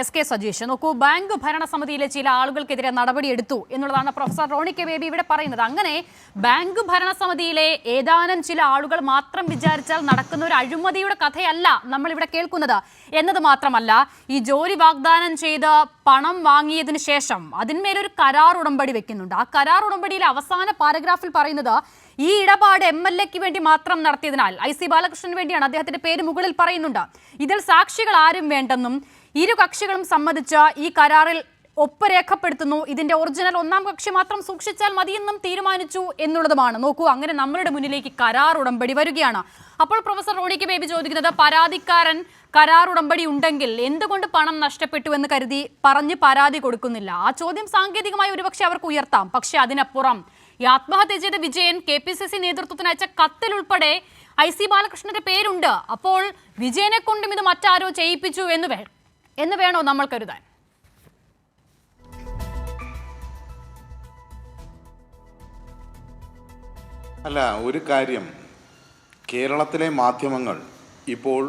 S K Sajeesh നോക്കൂ bank ഭരണസമിതിയിലെ ചില ആളുകൾക്കെതിരെ നടപടിയെടുത്തു എന്നുള്ളതാണ് പ്രൊഫസർ റോണി കെ ബേബി ഇവിടെ പറയുന്നത്. അങ്ങനെ ബാങ്ക് ഭരണസമിതിയിലെ ഏതാനും ചില ആളുകൾ മാത്രം വിചാരിച്ചാൽ നടക്കുന്ന ഒരു അഴിമതിയുടെ കഥയല്ല നമ്മൾ ഇവിടെ കേൾക്കുന്നത്. എന്നത് മാത്രമല്ല ഈ ജോലി വാഗ്ദാനം ചെയ്ത് പണം വാങ്ങിയതിന് ശേഷം അതിന്മേലൊരു കരാർ ഉടമ്പടി വെക്കുന്നുണ്ട്. ആ കരാർ ഉടമ്പടിയിലെ അവസാന പാരഗ്രാഫിൽ പറയുന്നത് ഈ ഇടപാട് എം എൽ എക്ക് വേണ്ടി മാത്രം നടത്തിയതിനാൽ ഐ സി ബാലകൃഷ്ണന് വേണ്ടിയാണ് അദ്ദേഹത്തിന്റെ പേര് മുകളിൽ പറയുന്നുണ്ട്. ഇതിൽ സാക്ഷികൾ ആരും വേണ്ടെന്നും ഇരു കക്ഷികളും സമ്മതിച്ച ഈ കരാറിൽ ഒപ്പ് രേഖപ്പെടുത്തുന്നു ഇതിന്റെ ഒറിജിനൽ ഒന്നാം കക്ഷി മാത്രം സൂക്ഷിച്ചാൽ മതിയെന്നും തീരുമാനിച്ചു എന്നുള്ളതുമാണ്. നോക്കൂ അങ്ങനെ നമ്മളുടെ മുന്നിലേക്ക് കരാർ ഉടമ്പടി വരികയാണ്. അപ്പോൾ പ്രൊഫസർ റോണിക്ക് ബേബി ചോദിക്കുന്നത് പരാതിക്കാരൻ കരാർ ഉടമ്പടി ഉണ്ടെങ്കിൽ എന്തുകൊണ്ട് പണം നഷ്ടപ്പെട്ടു എന്ന് കരുതി പറഞ്ഞ് പരാതി കൊടുക്കുന്നില്ല? ആ ചോദ്യം സാങ്കേതികമായി ഒരുപക്ഷെ അവർക്ക് ഉയർത്താം. പക്ഷെ അതിനപ്പുറം ഈ ആത്മഹത്യ ചെയ്ത Vijayan K P C C നേതൃത്വത്തിന് അയച്ച കത്തിലുൾപ്പെടെ ഐ സി ബാലകൃഷ്ണന്റെ പേരുണ്ട്. അപ്പോൾ വിജയനെ കൊണ്ടും ഇത് മറ്റാരോ ചെയ്യിപ്പിച്ചു എന്ന് എന്ന് വേണോ നമ്മൾ കരുതാൻ? അല്ല ഒരു കാര്യം. കേരളത്തിലെ മാധ്യമങ്ങൾ ഇപ്പോൾ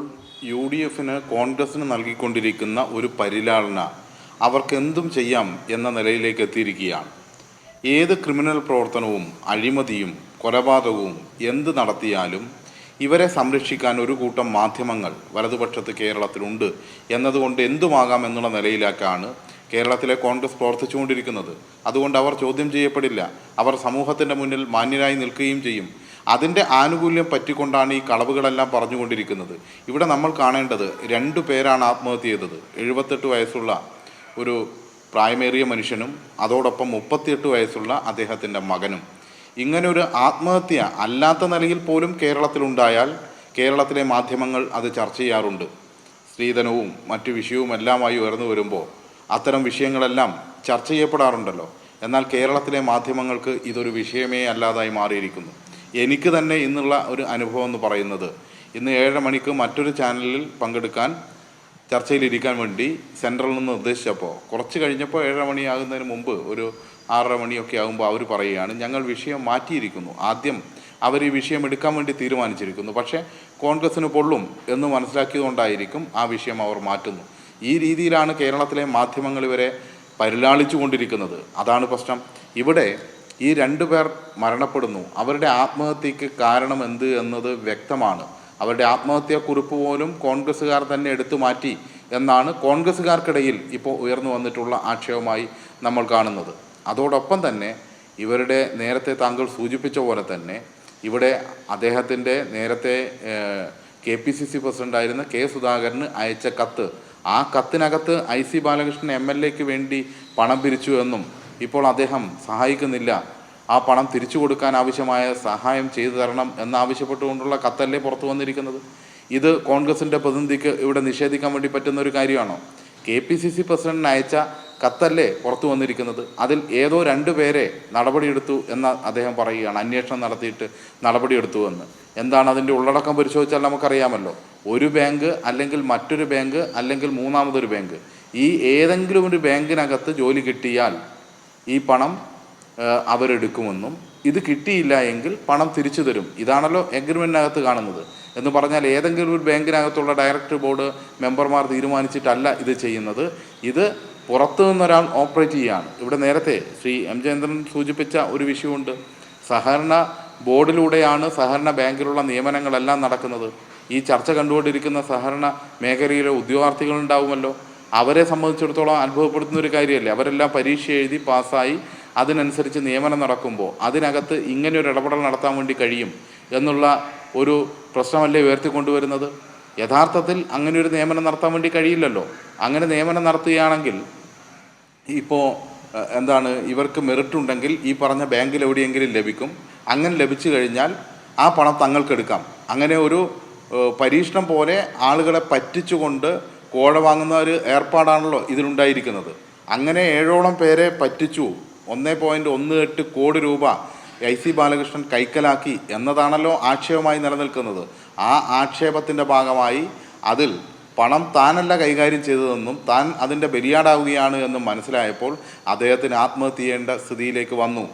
യു ഡി എഫിന് കോൺഗ്രസിന് നൽകിക്കൊണ്ടിരിക്കുന്ന ഒരു പരിലാളന അവർക്ക് എന്തും ചെയ്യാം എന്ന നിലയിലേക്ക് എത്തിയിരിക്കുകയാണ്. ഏത് ക്രിമിനൽ പ്രവർത്തനവും അഴിമതിയും കൊലപാതകവും എന്ത് നടത്തിയാലും ഇവരെ സംരക്ഷിക്കാൻ ഒരു കൂട്ടം മാധ്യമങ്ങൾ വലതുപക്ഷത്ത് കേരളത്തിലുണ്ട് എന്നതുകൊണ്ട് എന്തുമാകാം എന്നുള്ള നിലയിലേക്കാണ് കേരളത്തിലെ കോൺഗ്രസ് പ്രവർത്തിച്ചുകൊണ്ടിരിക്കുന്നത്. അതുകൊണ്ട് അവർ ചോദ്യം ചെയ്യപ്പെടില്ല. അവർ സമൂഹത്തിന്റെ മുന്നിൽ മാന്യരായി നിൽക്കുകയും ചെയ്യും. അതിന്റെ ആനുകൂല്യം പറ്റിക്കൊണ്ടാണ് ഈ കളവുകളെല്ലാം പറഞ്ഞുകൊണ്ടിരിക്കുന്നത്. ഇവിടെ നമ്മൾ കാണേണ്ടത് രണ്ടു പേരാണ് ആത്മഹത്യ ചെയ്തത്. എഴുപത്തെട്ട് വയസ്സുള്ള ഒരു പ്രായമേറിയ മനുഷ്യനും അതോടൊപ്പം മുപ്പത്തിയെട്ട് വയസ്സുള്ള അദ്ദേഹത്തിന്റെ മകനും. ഇങ്ങനെ ഒരു ആത്മഹത്യ അല്ലാത്ത നിലയിൽ പോലും കേരളത്തിലുണ്ടായാൽ കേരളത്തിലെ മാധ്യമങ്ങൾ അത് ചർച്ച ചെയ്യാറുണ്ട്. സ്ത്രീധനവും മറ്റു വിഷയവും എല്ലാമായി ഉയർന്നു വരുമ്പോൾ അത്തരം വിഷയങ്ങളെല്ലാം ചർച്ച ചെയ്യപ്പെടാറുണ്ടല്ലോ. എന്നാൽ കേരളത്തിലെ മാധ്യമങ്ങൾക്ക് ഇതൊരു വിഷയമേ അല്ലാതായി മാറിയിരിക്കുന്നു. എനിക്ക് തന്നെ ഇന്നുള്ള ഒരു അനുഭവം എന്ന് പറയുന്നത് ഇന്ന് ഏഴര മണിക്ക് മറ്റൊരു ചാനലിൽ പങ്കെടുക്കാൻ ചർച്ചയിലിരിക്കാൻ വേണ്ടി സെൻട്രലിൽ നിന്ന് നിർദ്ദേശിച്ചപ്പോൾ കുറച്ച് കഴിഞ്ഞപ്പോൾ ഏഴര മണിയാകുന്നതിന് മുമ്പ് ഒരു ആറര മണിയൊക്കെ ആകുമ്പോൾ അവർ പറയുകയാണ് ഞങ്ങൾ വിഷയം മാറ്റിയിരിക്കുന്നു. ആദ്യം അവർ ഈ വിഷയം എടുക്കാൻ വേണ്ടി തീരുമാനിച്ചിരിക്കുന്നു. പക്ഷേ കോൺഗ്രസ്സിന് പൊള്ളും എന്ന് മനസ്സിലാക്കിയതുകൊണ്ടായിരിക്കും ആ വിഷയം അവർ മാറ്റുന്നു. ഈ രീതിയിലാണ് കേരളത്തിലെ മാധ്യമങ്ങൾ ഇവരെ പരിലാളിച്ചു കൊണ്ടിരിക്കുന്നത് അതാണ് പ്രശ്നം. ഇവിടെ ഈ രണ്ടു പേർ മരണപ്പെടുന്നു. അവരുടെ ആത്മഹത്യക്ക് കാരണം എന്ത് എന്നത് വ്യക്തമാണ്. അവരുടെ ആത്മഹത്യാക്കുറിപ്പ് പോലും കോൺഗ്രസ്സുകാർ തന്നെ എടുത്തു മാറ്റി എന്നാണ് കോൺഗ്രസ്സുകാർക്കിടയിൽ ഇപ്പോൾ ഉയർന്നു വന്നിട്ടുള്ള ആക്ഷേപമായി നമ്മൾ കാണുന്നത്. അതോടൊപ്പം തന്നെ ഇവരുടെ നേരത്തെ താങ്കൾ സൂചിപ്പിച്ച പോലെ തന്നെ ഇവിടെ അദ്ദേഹത്തിന്റെ നേരത്തെ കെ പി സി സി പ്രസിഡന്റായിരുന്ന കെ സുധാകരന് അയച്ച കത്ത് ആ കത്തിനകത്ത് I C Balakrishnan M L എക്ക് വേണ്ടി പണം പിരിച്ചു എന്നും ഇപ്പോൾ അദ്ദേഹം സഹായിക്കുന്നില്ല. ആ പണം തിരിച്ചു കൊടുക്കാൻ ആവശ്യമായ സഹായം ചെയ്തു തരണം എന്നാവശ്യപ്പെട്ടുകൊണ്ടുള്ള കത്തല്ലേ പുറത്തു വന്നിരിക്കുന്നത്? ഇത് കോൺഗ്രസിന്റെ പ്രതിനിധിക്ക് ഇവിടെ നിഷേധിക്കാൻ വേണ്ടി പറ്റുന്ന ഒരു കാര്യമാണോ? കെ പി സി സി പ്രസിഡന്റിന് അയച്ച കത്തല്ലേ പുറത്തു വന്നിരിക്കുന്നത്. അതിൽ ഏതോ രണ്ടു പേരെ നടപടിയെടുത്തു എന്ന് അദ്ദേഹം പറയുകയാണ്. അന്വേഷണം നടത്തിയിട്ട് നടപടിയെടുത്തു എന്ന്. എന്താണ് അതിന്റെ ഉള്ളടക്കം പരിശോധിച്ചാൽ നമുക്കറിയാമല്ലോ. ഒരു ബാങ്ക് അല്ലെങ്കിൽ മറ്റൊരു ബാങ്ക് അല്ലെങ്കിൽ മൂന്നാമതൊരു ബാങ്ക്. ഈ ഏതെങ്കിലും ഒരു ബാങ്കിനകത്ത് ജോലി കിട്ടിയാൽ ഈ പണം അവരെടുക്കുമെന്നും ഇത് കിട്ടിയില്ല എങ്കിൽ പണം തിരിച്ചു തരും. ഇതാണല്ലോ എഗ്രിമെന്റിനകത്ത് കാണുന്നത്. എന്ന് പറഞ്ഞാൽ ഏതെങ്കിലും ഒരു ബാങ്കിനകത്തുള്ള ഡയറക്ടർ ബോർഡ് മെമ്പർമാർ തീരുമാനിച്ചിട്ടല്ല ഇത് ചെയ്യുന്നത്. ഇത് പുറത്തു നിന്നൊരാൾ ഓപ്പറേറ്റ് ചെയ്യുകയാണ്. ഇവിടെ നേരത്തെ ശ്രീ എം ജയേന്ദ്രൻ സൂചിപ്പിച്ച ഒരു വിഷയമുണ്ട്. സഹകരണ ബോർഡിലൂടെയാണ് സഹകരണ ബാങ്കിലുള്ള നിയമനങ്ങളെല്ലാം നടക്കുന്നത്. ഈ ചർച്ച കണ്ടുകൊണ്ടിരിക്കുന്ന സഹകരണ മേഖലയിലെ ഉദ്യോഗാർത്ഥികളുണ്ടാവുമല്ലോ. അവരെ സംബന്ധിച്ചിടത്തോളം അനുഭവപ്പെടുത്തുന്ന ഒരു കാര്യമല്ലേ? അവരെല്ലാം പരീക്ഷ എഴുതി പാസ്സായി അതിനനുസരിച്ച് നിയമനം നടക്കുമ്പോൾ അതിനകത്ത് ഇങ്ങനെ ഒരു ഇടപെടൽ നടത്താൻ വേണ്ടി കഴിയും എന്നുള്ള ഒരു പ്രശ്നമല്ലേ ഉയർത്തിക്കൊണ്ടുവരുന്നത്? യഥാർത്ഥത്തിൽ അങ്ങനെ ഒരു നിയമനം നടത്താൻ വേണ്ടി കഴിയില്ലല്ലോ. അങ്ങനെ നിയമനം നടത്തുകയാണെങ്കിൽ ഇപ്പോൾ എന്താണ് ഇവർക്ക് മെറിറ്റ് ഉണ്ടെങ്കിൽ ഈ പറഞ്ഞ ബാങ്കിൽ എവിടെയെങ്കിലും ലഭിക്കും. അങ്ങനെ ലഭിച്ചു കഴിഞ്ഞാൽ ആ പണം തങ്ങൾക്കെടുക്കാം അങ്ങനെ ഒരു പരീക്ഷണം പോലെ ആളുകളെ പറ്റിച്ചുകൊണ്ട് കോഴ വാങ്ങുന്ന ഒരു ഏർപ്പാടാണല്ലോ ഇതിലുണ്ടായിരിക്കുന്നത്. അങ്ങനെ ഏഴോളം പേരെ പറ്റിച്ചു. ഒന്നേ പോയിന്റ് ഒന്ന് എട്ട് കോടി രൂപ ഐ സി ബാലകൃഷ്ണൻ കൈക്കലാക്കി എന്നതാണല്ലോ ആക്ഷേപമായി നിലനിൽക്കുന്നത്. ആ ആക്ഷേപത്തിന്റെ ഭാഗമായി അതിൽ പണം താനല്ല കൈകാര്യം ചെയ്തതെന്നും താൻ അതിന്റെ ബലിയാടാവുകയാണ് എന്നും മനസ്സിലായപ്പോൾ അദ്ദേഹത്തിന് ആത്മഹത്യ ചെയ്യേണ്ട സ്ഥിതിയിലേക്ക് വന്നു.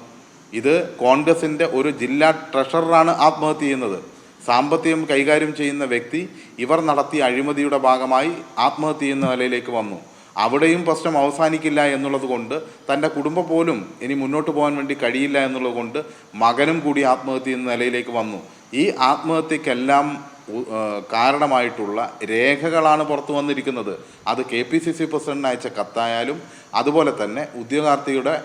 ഇത് കോൺഗ്രസിന്റെ ഒരു ജില്ലാ ട്രഷററാണ് ആത്മഹത്യ ചെയ്യുന്നത്. സാമ്പത്തികം കൈകാര്യം ചെയ്യുന്ന വ്യക്തി ഇവർ നടത്തിയ അഴിമതിയുടെ ഭാഗമായി ആത്മഹത്യ ചെയ്യുന്ന നിലയിലേക്ക് വന്നു. അവിടെയും പ്രശ്നം അവസാനിക്കില്ല എന്നുള്ളത് കൊണ്ട് തന്റെ കുടുംബം പോലും ഇനി മുന്നോട്ട് പോകാൻ വേണ്ടി കഴിയില്ല എന്നുള്ളത് കൊണ്ട് മകനും കൂടി ആത്മഹത്യ ചെയ്യുന്ന നിലയിലേക്ക് വന്നു. ഈ ആത്മഹത്യക്കെല്ലാം കാരണമായിട്ടുള്ള രേഖകളാണ് പുറത്തു വന്നിരിക്കുന്നത്. അത് കെ പി സി സി പ്രസിഡന്റിന് അയച്ച കത്തായാലും അതുപോലെ തന്നെ ഉദ്യോഗാർത്ഥിയുടെ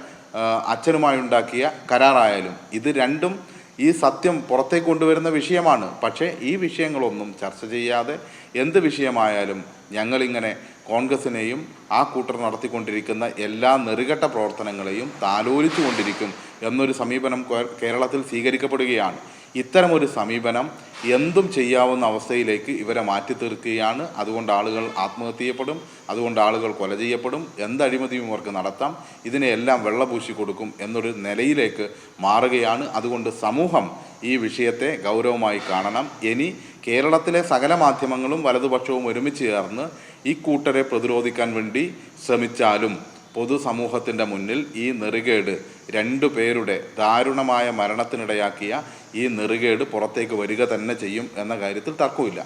അച്ഛനുമായി ഉണ്ടാക്കിയ കരാറായാലും ഇത് രണ്ടും ഈ സത്യം പുറത്തേക്ക് കൊണ്ടുവരുന്ന വിഷയമാണ്. പക്ഷേ ഈ വിഷയങ്ങളൊന്നും ചർച്ച ചെയ്യാതെ എന്ത് വിഷയമായാലും ഞങ്ങളിങ്ങനെ കോൺഗ്രസിനെയും ആ കൂട്ടർ നടത്തിക്കൊണ്ടിരിക്കുന്ന എല്ലാ നെറുകെട്ട പ്രവർത്തനങ്ങളെയും താലോലിച്ചു കൊണ്ടിരിക്കും എന്നൊരു സമീപനം കേരളത്തിൽ സ്വീകരിക്കപ്പെടുകയാണ്. ഇത്തരമൊരു സമീപനം എന്തും ചെയ്യാവുന്ന അവസ്ഥയിലേക്ക് ഇവരെ മാറ്റി തീർക്കുകയാണ് അതുകൊണ്ട് ആളുകൾ ആത്മഹത്യ ചെയ്യപ്പെടും അതുകൊണ്ട് ആളുകൾ കൊല ചെയ്യപ്പെടും എന്ത് അഴിമതിയും ഇവർക്ക് നടത്താം ഇതിനെയെല്ലാം വെള്ളപൂശി കൊടുക്കും എന്നൊരു നിലയിലേക്ക് മാറുകയാണ്. അതുകൊണ്ട് സമൂഹം ഈ വിഷയത്തെ ഗൗരവമായി കാണണം. ഇനി കേരളത്തിലെ സകല മാധ്യമങ്ങളും വലതുപക്ഷവും ഒരുമിച്ച് ചേർന്ന് ഈ കൂട്ടരെ പ്രതിരോധിക്കാൻ വേണ്ടി ശ്രമിച്ചാലും പൊതുസമൂഹത്തിന്റെ മുന്നിൽ ഈ നെറുകേട് രണ്ടു പേരുടെ ദാരുണമായ മരണത്തിനിടയാക്കിയ ഈ നെറുകേട് പുറത്തേക്ക് വരിക തന്നെ ചെയ്യും എന്ന കാര്യത്തിൽ തർക്കമില്ല